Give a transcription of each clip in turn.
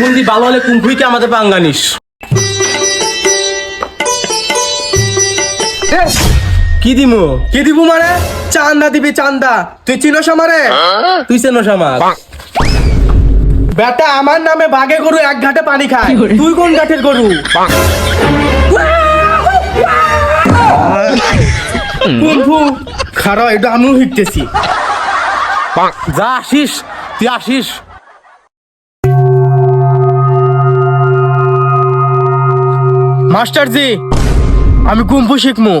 মুন্দি ভালো হলে কুম্ফুইকে আমাদের পাঙ্গানিস কি দিমু? কি দিবু মানে? চান্দা দিবি চান্দা। তুই চিনস আমারে? তুই চিনস আমার। বেটা আমার নামে বাঘে গরু এক ঘাটে পানি খায়। তুই কোন ঘাটের গরু? কুম্ফু খারা এটা আমিও হিটতেছি। যা আসিস তুই আসিস। মাস্টার জি আমি কুম্ফু শিখমু।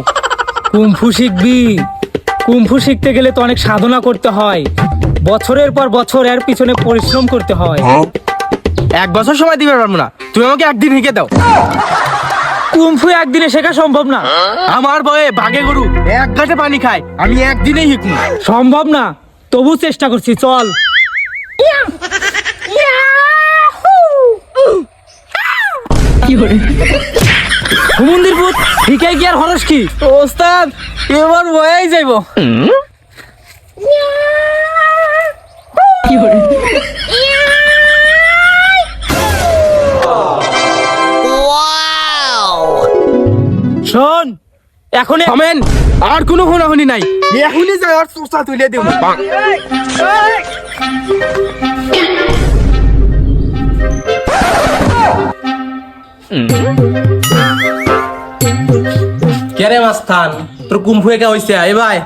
কুম্ফু শিখবি? কুম্ফু শিখতে গেলে তো অনেক সাধনা করতে হয়। বছরের পর বছর এর পিছনে পরিশ্রম করতে হয়। এক বছর সময় দিবে পারব না। তুমি আমাকে একদিন শিখে দাও। কুম্ফু একদিনে শেখা সম্ভব না। আমার বয়ে বাঘে গরু এক ঘাটে পানি খায়। আমি একদিনেই শিখমু। সম্ভব না। তবু চেষ্টা করছি চল। হুমন্দির পুত শিখাই কি আর হরস কি? ওস্তাদ এবার বয়েই যাইব। শোন এখন থামেন আর কোনো হুনাহুনি নাই। এখনই যাই আর চোষা তুলে দেব। কেরে মাস্তান তোর কুম্ভু একা হইছে? এ ভাই।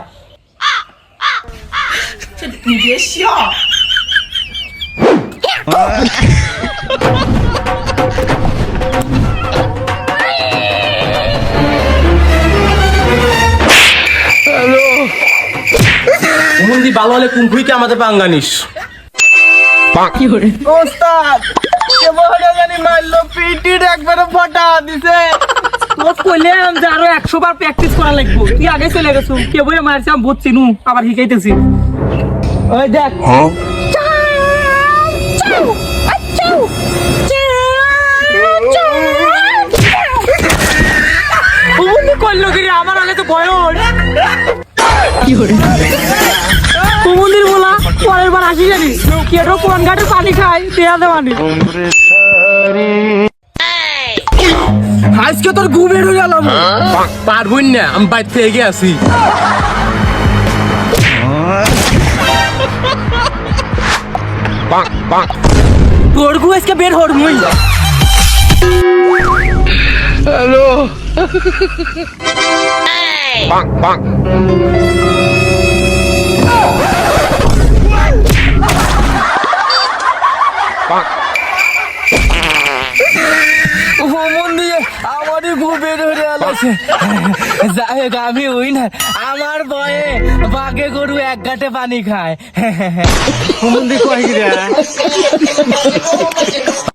মুন্দি ভালো হলে কুম্ভুইকে আমাদের পাঙ্গানিস ওস্তাদ কেমন জানি মারলো পিটির একবারে ফটা দিছে। তোর কইলাম যে আরও একশো বার প্র্যাকটিস করা লাগবে। তুই আগে চলে গেছো। কে বই মারছি আমি বুঝছি নু আবার শিখাইতেছি। ওই দেখ। কুমুন্দি করল কি রে? আমার আগে তো বয়স। কি বলা আসি জানি। কেটো কোন ঘাটে পানি খায় দেয়া দেওয়ানি আজকে তোর ঘুম বের হয়ে গেলাম পারবই না আমি বাইর থেকে আছি। তোর গু আজকে বের হর মুই। ভ্রমণ আমারই ঘুম বের হয়ে গেছে যাই হোক আমি উইনার আমার বয়ে বাঘে গরু এক ঘাটে পানি খায়। কয়